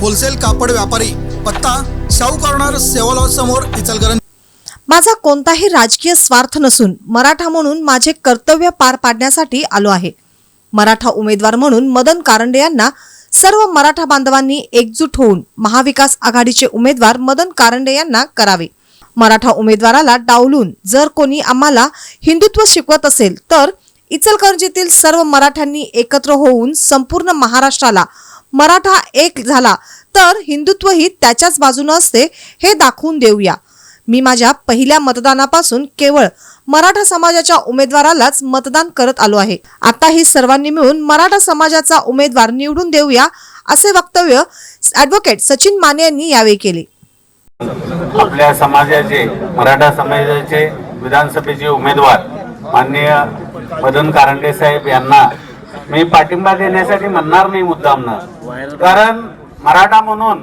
Wholesale कापड व्यापारी पत्ता शाहू कॉर्नर सेवा समोर इचलकरंजी. माझा कोणताही राजकीय स्वार्थ नसून मराठा म्हणून माझे कर्तव्य पार पाडण्यासाठी आलो आहे. मराठा उमेदवार म्हणून मदन कारंडे यांना सर्व मराठा बांधवांनी एकजूट होऊन महाविकास आघाडीचे उमेदवार मदन कारंडे यांना करावे. मराठा उमेदवाराला डावलून जर कोणी आम्हाला हिंदुत्व शिकवत असेल तर इचलकरंजीतील सर्व मराठ्यांनी एकत्र होऊन संपूर्ण महाराष्ट्राला मराठा एक झाला तर हिंदुत्वही त्याच्याच बाजूनं असते हे दाखवून देऊया. मी माझ्या पहिल्या मतदानापासून केवळ मराठा समाजाच्या उमेदवारालाच मतदान करत आलो आहे. आताही सर्वांनी मिळून मराठा समाजाचा उमेदवार निवडून देऊया असे वक्तव्य ऍडव्होकेट सचिन माने यांनी यावेळी केले. आपल्या समाजाचे मराठा समाजाचे विधानसभेचे उमेदवार माननीय मदन कारंडे साहेब यांना मी पाठिंबा देण्यासाठी म्हणणार नाही मुद्दामनं कारण मराठा म्हणून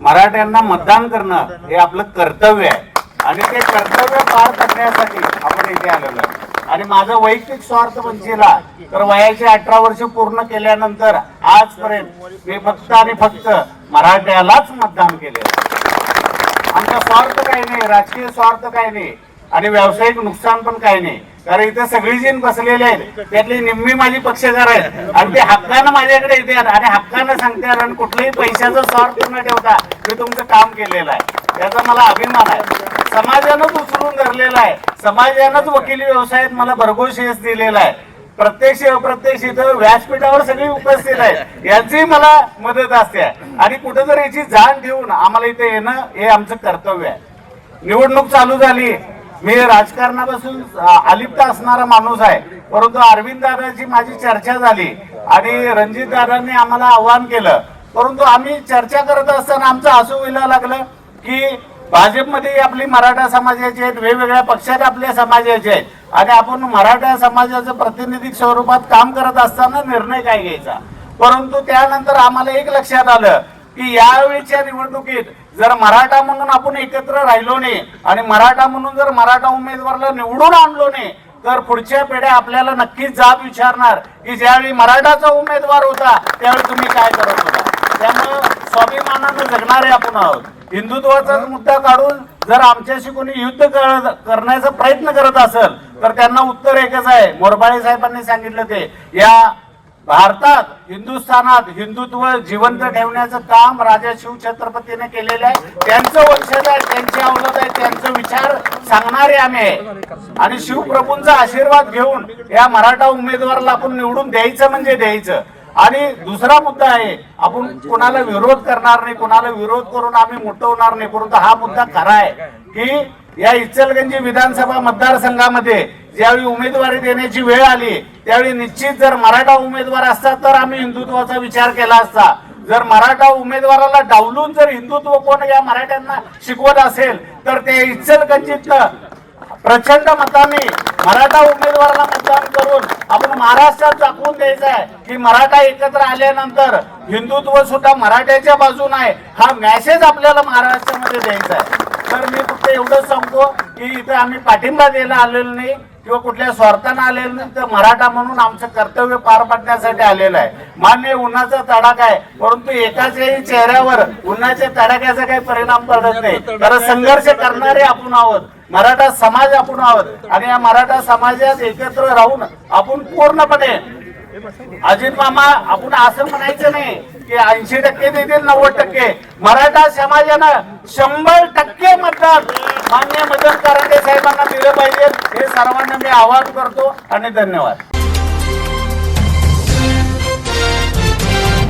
मराठ्यांना मतदान करणं हे आपलं कर्तव्य आहे. आणि ते कर्तव्य पार करण्यासाठी आपण इथे आलेलो आहे. आणि माझं वैयक्तिक स्वार्थ म्हणजेला तर वयाचे अठरा वर्ष पूर्ण केल्यानंतर आजपर्यंत मी फक्त आणि फक्त मराठ्यालाच मतदान केले आमचा स्वार्थ काही नाही राजकीय स्वार्थ काही नाही आणि व्यावसायिक नुकसान पण काही नाही. कारण इथं सगळी जण बसलेले आहेत. त्यातली निम्मी माझी पक्षकार आहेत. आणि ते हक्कानं माझ्याकडे येतात आणि हक्कानं सांगतात आणि कुठल्याही पैशाचा स्वार्थ न ठेवता मी तुमचं काम केलेलं आहे. त्याचा मला अभिमान आहे. समाजानंच उचलून धरलेला आहे. समाजानंच वकिली व्यवसायात मला भरघोस यश दिलेला आहे. प्रत्यक्ष अप्रत्यक्ष इथं व्यासपीठावर सगळी उपस्थित आहेत. याचीही मला मदत असते. आणि कुठेतरी याची जाण ठेवून आम्हाला इथे येणं हे आमचं कर्तव्य आहे. निवडणूक चालू झाली. मी राजकारणापासून अलिप्त असणारा माणूस आहे. परंतु अरविंद दादाची माझी चर्चा झाली आणि रणजित दादांनी आम्हाला आव्हान केलं. परंतु आम्ही चर्चा करत असताना आमचं हसू व्हायला लागलं की भाजपमध्ये आपली मराठा समाजाचे आहेत वेगवेगळ्या पक्षात आपल्या समाजाचे आहेत. आणि आपण मराठा समाजाचं प्रतिनिधिक स्वरूपात काम करत असताना निर्णय काय घ्यायचा? परंतु त्यानंतर आम्हाला एक लक्षात आलं की यावेळीच्या निवडणुकीत जर मराठा म्हणून आपण एकत्र राहिलो नाही आणि मराठा म्हणून जर मराठा उमेदवाराला निवडून आणलो नाही तर पुढच्या पिढ्या आपल्याला नक्कीच जाब विचारणार की ज्यावेळी मराठाचा उमेदवार होता त्यावेळी तुम्ही काय करत होता. त्यामुळं स्वाभिमानानं जगणारे आपण आहोत. हिंदुत्वाचा मुद्दा काढून जर आमच्याशी कोणी युद्ध करण्याचा प्रयत्न करत असेल तर त्यांना उत्तर एकच आहे. मोरबाळे साहेबांनी सांगितलं ते या भारतात हिंदुस्थानात हिंदुत्व जिवंत ठेवण्याचं काम राजा शिव छत्रपतीने केलेलं आहे. त्यांचं वंशज आहे त्यांची अवलत आहे त्यांचं विचार सांगणारे आम्ही आहे. आणि शिवप्रभूंचा आशीर्वाद घेऊन या मराठा उमेदवाराला आपण निवडून द्यायचं म्हणजे द्यायचं. आणि दुसरा मुद्दा आहे आपण कोणाला विरोध करणार नाही कोणाला विरोध करून आम्ही मोठं होणार नाही परंतु हा मुद्दा खरा आहे की या इचलगंजी विधानसभा मतदारसंघामध्ये ज्यावेळी उमेदवारी देण्याची वेळ आली त्यावेळी निश्चित जर मराठा उमेदवार असता तर आम्ही हिंदुत्वाचा विचार केला असता. जर मराठा उमेदवाराला डावलून जर हिंदुत्व कोण या मराठ्यांना शिकवत असेल तर ते इचलगंजीतलं प्रचंड मताने मराठा उमेदवाराला मतदान करून आपण महाराष्ट्रात दाखवून द्यायचं आहे की मराठा एकत्र आल्यानंतर हिंदुत्व सुद्धा मराठ्याच्या बाजून आहे. हा मॅसेज आपल्याला महाराष्ट्रामध्ये द्यायचा आहे. तर मी फक्त एवढंच सांगतो की इथं आम्ही पाठिंबा द्यायला आलेलो नाही. किंवा कुठल्या स्वार्थानं आलेलं नाही तर मराठा म्हणून आमचं कर्तव्य पार पाडण्यासाठी आलेलं आहे. मान्य उन्हाचा तडाखा आहे परंतु एकाच्याही चेहऱ्यावर उन्हाच्या तडाख्याचा काही परिणाम पडत नाही. कारण संघर्ष करणारे आपण आहोत मराठा समाज आपण आहोत आणि या मराठा समाजात एकत्र राहून आपण पूर्णपणे अजित मामा आपण असं म्हणायचं नाही की ऐंशी टक्के देतील नव्वद टक्के. मराठा समाजानं शंभर टक्के मतदान मान्य पाहिजेत. हे सर्वांना मी आवाहन करतो आणि धन्यवाद.